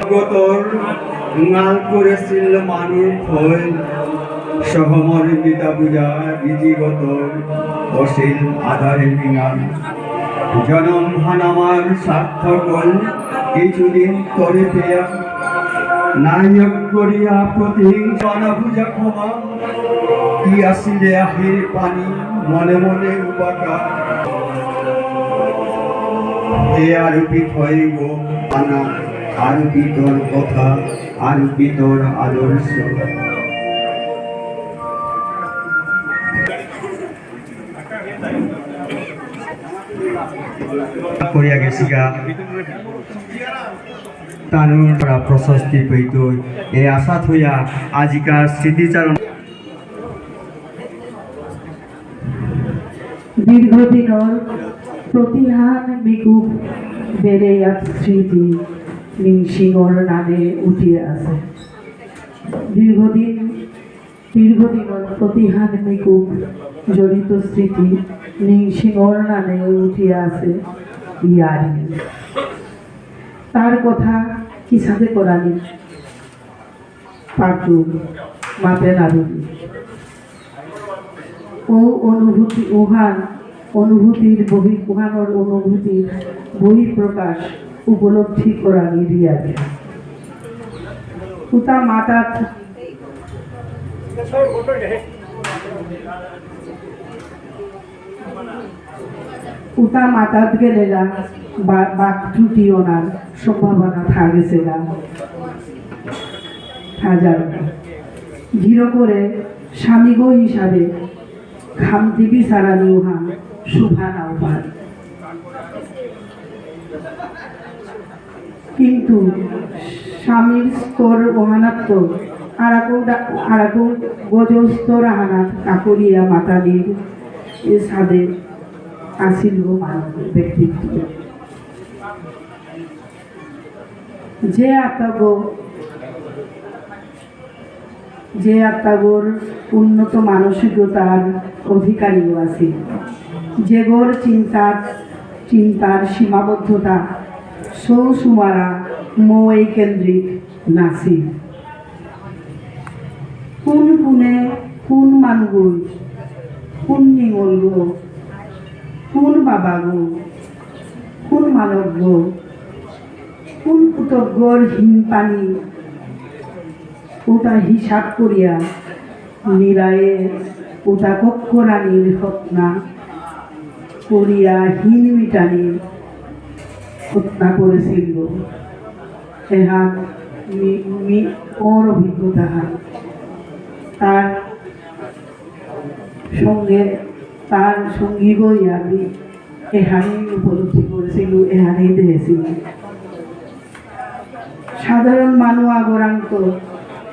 জগতর নাল করেছিল মানুষ কিছুদিন তরে পেয়া নায়ক করিয়া প্রতিহিংসা পূজা ক্ষমা। কি আসিলে আহির পানি, মনে মনে উপাকার। এ আরবি হইব আনা তোর কথা আরবি তোর আদর্শ। করিয়া গেছিগা। তানুর পৰা প্ৰশস্তি পেইত এই আশা থৈয়া আজিকাৰ স্মৃতিচাৰণ দীর্ঘদিনের প্রতিহান বিকুপ বেড়ে এক স্মৃতি নিংসিংহর নামে উঠিয়ে আছে। দীর্ঘদিন, দীর্ঘদিনের প্রতিহান বিকুপ জড়িত স্মৃতি নিংসিংহর নামে উঠিয়ে আছে ইয়ারি। তার কথা কি সাথে করানি পাটু মাপে নারুনি ও অনুভূতি উহান অনুভূতির বহি উহানোর অনুভূতির বহিঃপ্রকাশ উপলব্ধি করা নিরিয়াকে উতা মাতাত উতা মাতাত গেলে বাক ত্রুটি ওনার সম্ভাবনা থাকেছে গা হাজার ঘিরো করে স্বামীগ হিসাবে খামতি বিচারা নিউহান কিন্তু স্বামীর স্তর ওহানাত্ম কাকরিয়া ব্যক্তিত্ব। যে আত্মগ যে আত্মাগোর উন্নত মানসিকতার অধিকারীও আছে যেগোর চিন্তার চিন্তার সীমাবদ্ধতা সৌসুমারা মই কেন্দ্রিক নাসি কোন কোনে কোন মানুগুল, কোন নিঙল গো কোন বাবা গো, কোন মানব গো, কোন কৃতজ্ঞর হিম পানি, ওটা হিসাব করিয়া নিরায়ে ওটা কক্ষরানীর হত্যা করিয়া হীন মিটানির হত্যা করেছিল। মি- ওর অভিজ্ঞতা তার সঙ্গে, তার সঙ্গী গই আমি এহানেই উপলব্ধি করেছিল, এহানেই দেখেছিল। সাধারণ মানুয়া গৌরাঙ্ক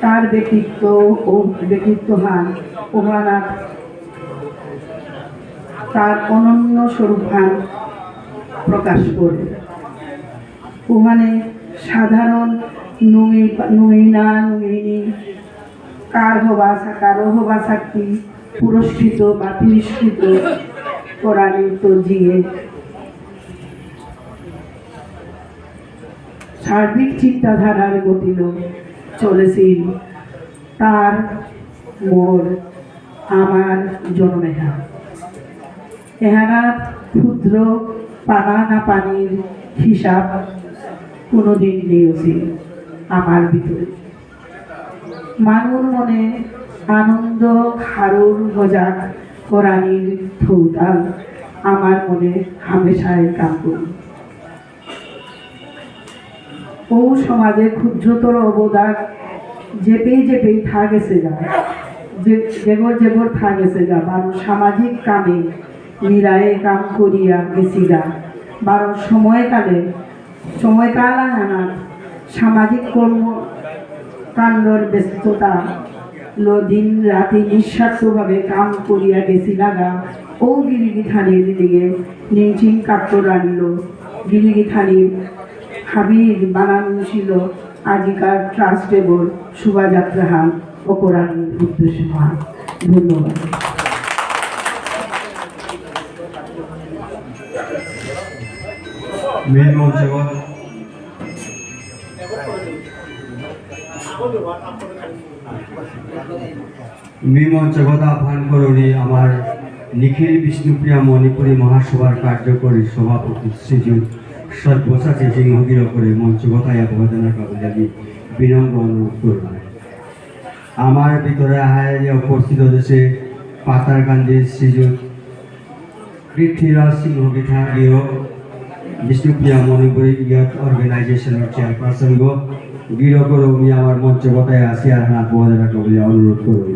তার ব্যক্তিত্ব ও ব্যক্তিত্বহান ওহানাথ তার অনন্য স্বরূপহান প্রকাশ করে। ওখানে সাধারণ নুই নুইনা কার হবা কারও হবা শক্তি পুরস্কৃত বা তিরস্কৃত করানিত জিয়ে সার্বিক চিন্তাধারার গতিল চলেছিল তার মোর, আমার জন্মেহা। এহারা ক্ষুদ্র পানা না পানির হিসাব কোনোদিন নিয়েছিল আমার ভিতরে। মানুর মনে আনন্দ হারুর মজাক করানির থৌতাল, আমার মনে হামেশায় করি ও সমাজে ক্ষুদ্রতর অবদান যেপেই যেপেই থা গেছে গা, যে যেগর যেগর থা গেছে গা বারো সামাজিক কামে নিরায়ে কাম করিয়া গেছি গা বারো সময়কালে, সময়কাল আনা সামাজিক কর্ম কাণ্ডর ব্যস্ততা দিন রাতে নিঃস্বার্থভাবে কাম করিয়া গেছি লাগা ও গিরিগি থানির দিকে নিমচিং কাট্টর আনিল। গিরিগি থানির হাবির বানানো ছিল আজিকার ট্রাস্টেবল শোভাযাত্রা হান অপরাধীর উদ্দেশ্য হান ধন্যবাদ। জগৎ মেহমান জগৎ আহ্বান করি আমার নিখিল বিষ্ণুপ্রিয়া মণিপুরী মহাসভার কার্যকরী সভাপতি শ্রীযুত সর্বসাচী সিংহগির করে মঞ্চগতায় অবদানের কাবুলাদি বিনম্র অনুরোধ করলাম। আমার ভিতরে আহারে উপস্থিত হয়েছে পাতারকান্দির শ্রীযুত পৃথ্বীরাজ সিংহ বিধাগীয় বিষ্ণুপ্রিয়া মণিপুরী ইয়থ অর্গানাইজেশনের চেয়ারপারসন গো। গির করো আমি আমার মঞ্চ কথায় আসি আর হাত বজায় রাখো বলে অনুরোধ করব।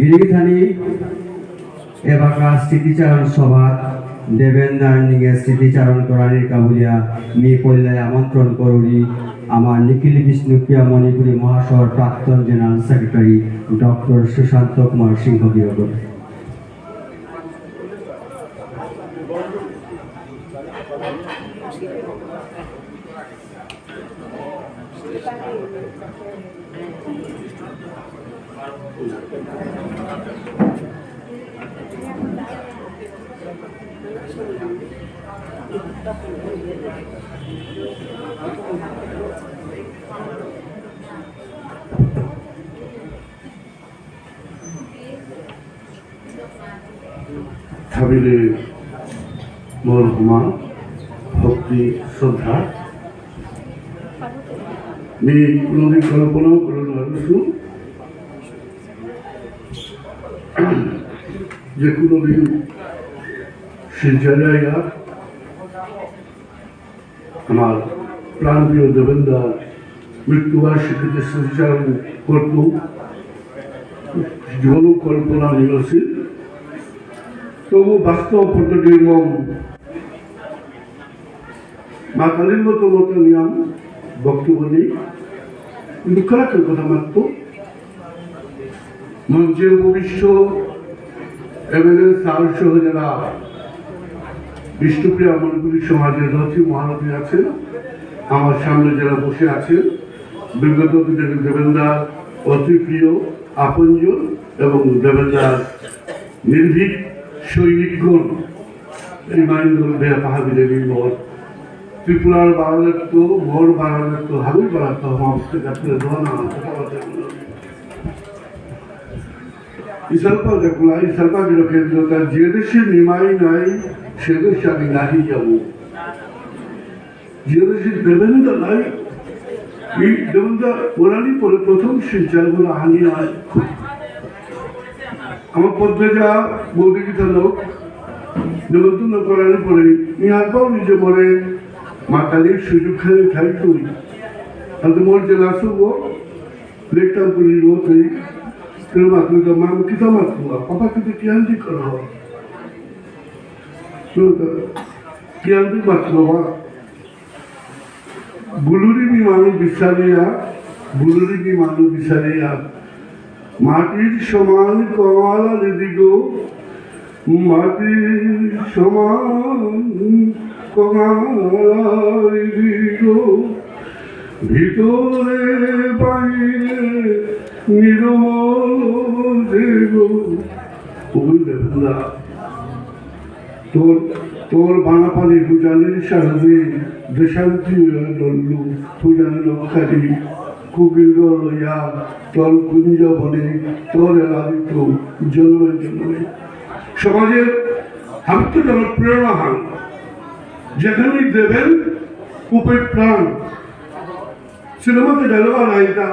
গিরিগিথানি এবাকা স্মৃতিচারণ সভা দেবেন্দ্র নিগে স্মৃতিচারণ করানির কাবুলিয়া মি কল্যায় আমন্ত্রণ করুনি। আমার নিখিল বিষ্ণুপ্রিয়া মণিপুরী মহাসভার প্রাক্তন general secretary doctor Sushanta Kumar Singha গিরগর হাবিলে মরহুমা ভক্তি, শ্রদ্ধা। मी কোনোদিন কল্পনাও করে ভাবিছো যে জায়গায় আমার দেবেন্দার মৃত্যুবার্ষিকীতে করত। জীবনও কল্পনা নিরসিল তবু বাস্তব পদ্ধতি এবং মা কালীর মতো মতো নিয়ম, বক্তব্য নেই। দুঃখ রাখার কথা মাত্র। মঞ্চে উপবিষ্ট এমএলএ সার সহ যারা বিষ্ণুপ্রিয়া মণিপুরী সমাজের রথী মহারথী আছেন, আমার সামনে যারা বসে আছেন, বিগত দিনের দেবেন্দার অতি প্রিয় আপনজন এবং দেবেন্দার নির্ভীক সৈনিকগণ, এই মাইন্ডল বেয়া পাহাবিলে নির্মল ত্রিপুরার ভোর বারালেত্ব হাবিল বারাত্ত হমাবস্তে কাছে ধোয়ানা কথাবার্তা ইসালপা দেখলা ইসালপা তার যে দেশে নিমাই নাই, সে দেশে আমি নাহি যে নাই ওরানি পরে প্রথম শিলচারগুলো হানি হয়। আমার পদ্মে যা লোক, নিমন্ত্রণ করার পরে ইহারটাও নিজে মরে মা সুযোগ খেলে খাই তাহলে মোর যে লাসুব লেখতাম করি রোতে তেরো। মাত্র মা কিতা মাত্র পাপা কিন্তু কিয়ান্তি করা হয় কিয়ান্তি মাত্র বা মানুষ বিচারিয়া বুলুরি বি মানুষ বিচারিয়া মাটির সমান কমালা দিদি গো মাটির সমান ভিতরে বাইরে নির্মল না তোর তোর বানাপানি পূজানের সারদে দেশান্তি ডল্লু পূজান লক্ষারি কুকিল লইয়া তোর কুঞ্জ বনে তোর এলাদিত জন্মে জন্মে। সমাজের আমি তো যেমন প্রেরণা হান যেখানেই দেবেন কূপের প্রাণ। সিনেমাতে ডায়লগ নায়িকা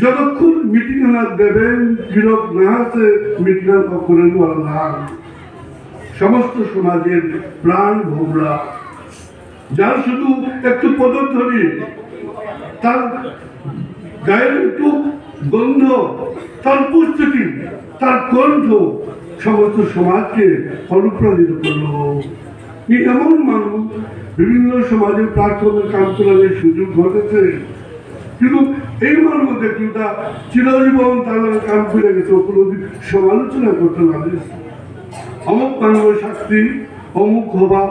যতক্ষণ মিটিং না দেবেন গিরক না আছে মিটিং কখনো না। সমস্ত সমাজের প্রাণ ভোগরা যার শুধু একটু পদধ্বনি, তার গায়ের একটু গন্ধ, তার উপস্থিতি, তার কণ্ঠ সমস্ত সমাজকে অনুপ্রাণিত করল। এমন মানুষ বিভিন্ন সমাজের প্রার্থনার কাম করার সুযোগ ঘটেছে। কিন্তু এই মানুষ দেখি তা চিরজীবন তার কাম করে গেছে কোনোদিন সমালোচনা করতে না অমুক মানুষের শাস্তি, অমুক হবা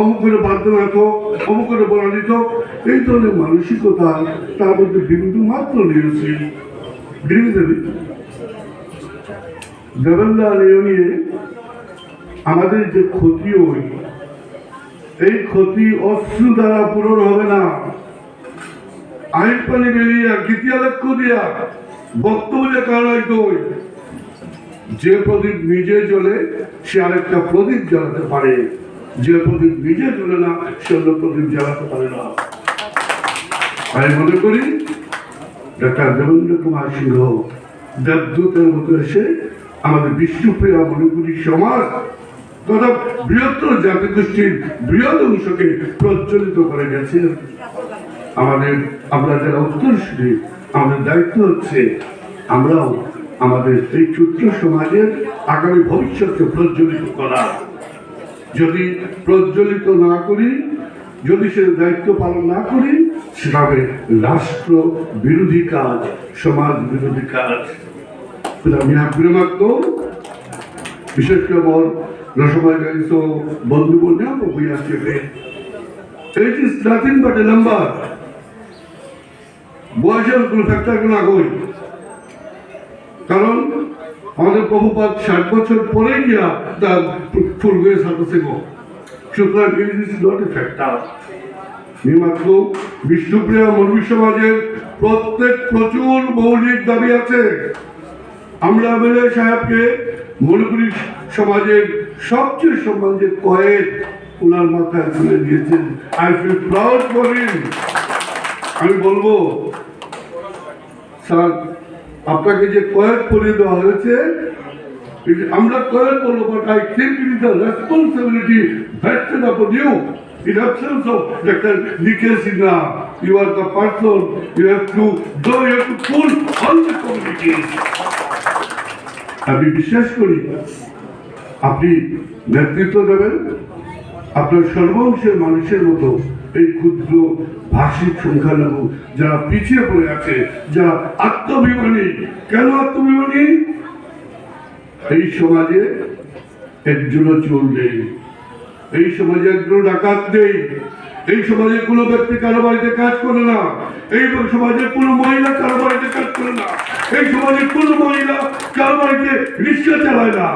অমুক করে বাধ্যনাথ অমুক করে বর্ণিত, এই ধরনের মানসিকতা তার মধ্যে বিন্দু মাত্র নিয়েছে দেবেন্দ্র নিয়ে আমাদের যে ক্ষতি হই এই ক্ষতি অশ্রু দ্বারা পূরণ হবে না। আইন পানি বেরিয়ে গীতিয়া লক্ষ্য দিয়া বক্তব্য কারণ কই যে প্রদীপ নিজে জ্বলে, সে আরেকটা প্রদীপ জ্বালাতে পারে। যে প্রদীপ নিজে জ্বলে না, সে অন্য প্রদীপ জ্বালাতে পারে না। আমি মনে করি, ডাক্তার দেবেন্দ্র কুমার সিংহ দেবদূতের মতো এসে আমাদের বিষ্ণুপ্রিয়া মণিপুরী সমাজ তথা বৃহত্তর জাতিগোষ্ঠীর বৃহৎ অংশকে প্রজ্বলিত করে গেছেন আমাদের, আমরা যারা উত্তরসূরি, আমাদের দায়িত্ব হচ্ছে আমরাও আমাদের এই ছোট্ট সমাজের আগামী ভবিষ্যৎকে প্রজ্বলিত করা। যদি প্রজ্বলিত না করি, যদি সে দায়িত্ব পালন না করি সেটা হবে রাষ্ট্র বিরোধী কাজ, সমাজ বিরোধী কাজ। আমি আগ্রমাত্ম বিশেষ করে বয়সের কোনো ফ্যাক্টর কোনো আগই। কারণ আমাদের প্রভুপাত ষাট বছর পরে গিয়া তার ফুল সুতরাং ইট নট এ ফ্যাক্টর মাত্র বিষ্ণুপ্রিয়া মরবী সমাজের প্রত্যেক প্রচুর মৌলিক দাবি আছে। আমরা মিলে সাহেবকে মণিপুরি সমাজের সবচেয়ে সম্মান যে কয়েক ওনার মাথায় তুলে দিয়েছেন আই ফিল প্রাউড ফর আমি বলব, স্যার, আপনাকে যে কয়েক পরিয়ে দেওয়া হয়েছে আমরা কয়েক বলব but I think it is the responsibility you in absence of Dr. Nikhil. আমি বিশ্বাস করি আপনি নেতৃত্ব দেবেন, আপনার সর্বংশের মানুষের মতো এই ক্ষুদ্র ভাষিক সংখ্যালঘু যারা পিছিয়ে পড়ে আছে, যারা আত্মবিমানী। কেন আত্মবিমানী? এই সমাজে একজনও চোর নেই, এই সমাজে একজন ডাকাত নেই, এই সমাজে কোনো ব্যক্তি কারও বাড়িতে কাজ করে না, এই সমাজে কোনো মহিলা কারও বাড়িতে কাজ করে না, এই সমাজে কোনো মহিলা কারও বাড়িতে রিক্সা চালায় না।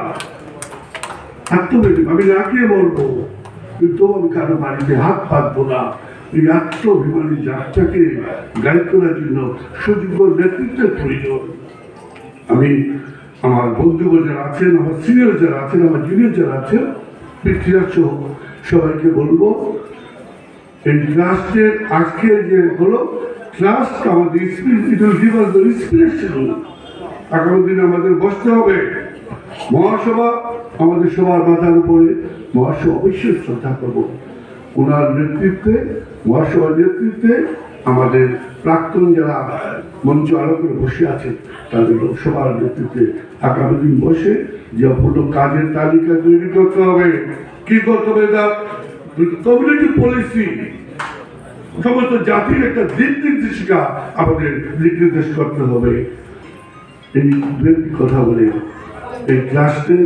আত্মবেদী আমি না খেয়ে কিন্তু আমি কারও বাড়িতে হাত পাতবো না। এই আত্মভিমানী গাইড করার জন্য সুযোগ্য নেতৃত্বের প্রয়োজন। আমি আমার বন্ধুগণ যারা আছেন, আমার সিনিয়র যারা আছেন, আমার জুনিয়র যারা আছেন সবাইকে বলব, এই ট্রাস্টের আজকে যে হলো ট্রাস্ট আমাদের আগামী দিনে আমাদের বসতে হবে। মহাসভা আমাদের সবার মাথার উপরে মহাসভা অবশ্যই শ্রদ্ধা করব। ওনার নেতৃত্বে মহাসভার নেতৃত্বে আমাদের প্রাক্তন যারা মঞ্চ আলো করে বসে আছে, তাদের সবার নেতৃত্বে আগামী দিন বসে যে অপূর্ণ কাজের তালিকা তৈরি করতে হবে। কি করতে হবে তা কমিউনিটি পলিসি সমস্ত জাতির একটা দিক নির্দেশিকা আমাদের দিক নির্দেশ করতে হবে। এই কথা বলে এই ট্রাস্টের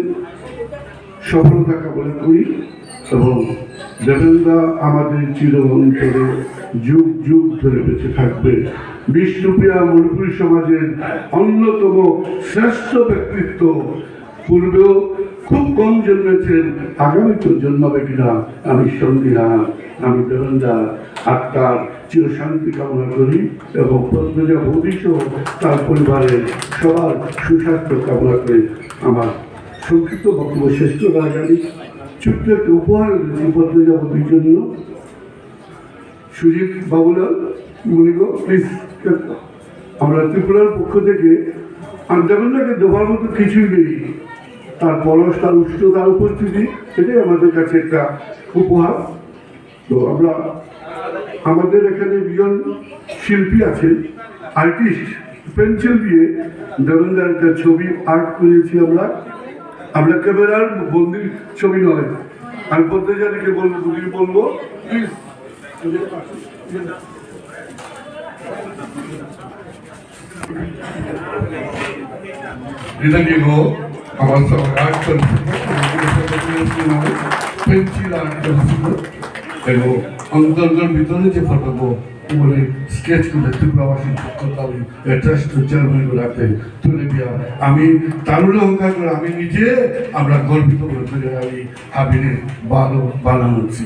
সফলতা কামনা করি এবং দেবেন্দা আমাদের চির অন্তরে যুগ যুগ ধরে বেঁচে থাকবে। বিষ্ণুপ্রিয়া মণিপুরী সমাজের অন্যতম শ্রেষ্ঠ ব্যক্তিত্ব পূর্বেও খুব কম জন্মেছেন, আগামী তো জন্মাবে কিনা আমি সন্ধিহান আমি দেবেন্দা আত্মার চির শান্তি কামনা করি এবং পদ্মজা সহ তার পরিবারের সবার সুস্বাস্থ্য কামনা করে আমার সংক্ষিপ্ত বক্তব্য আগে আমি ছোট্ট একটা উপহার দিয়েছি পদ্মজা বৌদির জন্য। সুজিত বাবুলাল মনিগ প্লিজ আমরা ত্রিপুরার পক্ষ থেকে আর দেবেন্দ্রকে দেওয়ার মতো কিছুই নেই। তার পরশ, তার উষ্ণ, তার উপস্থিতি, এটাই আমাদের কাছে একটা উপহার। তো আমরা আমাদের এখানে দুজন শিল্পী আছেন আর্টিস্ট পেন্সিল দিয়ে দেবেন্দ্রের একটা ছবি আর্ট করেছি আমরা। আমরা ক্যামেরার বন্দির ছবি নয়। আমি পদ্মজানিকে বলব দুদিন বলব। Please avanza ragazzo, pencil art এবং অন্তর্গর ভিতরে যে ফটো বলে স্কেচ করে ত্রিপুরাবাসী পক্ষ দাবি ট্রাস্ট চেয়ারম্যান রাখতে তুলে দিয়ে। আমি তারুল অহংকার করে আমি নিজে আমরা গর্বিত করে ফেলে আমি হাবিনের ভালো বানানোছি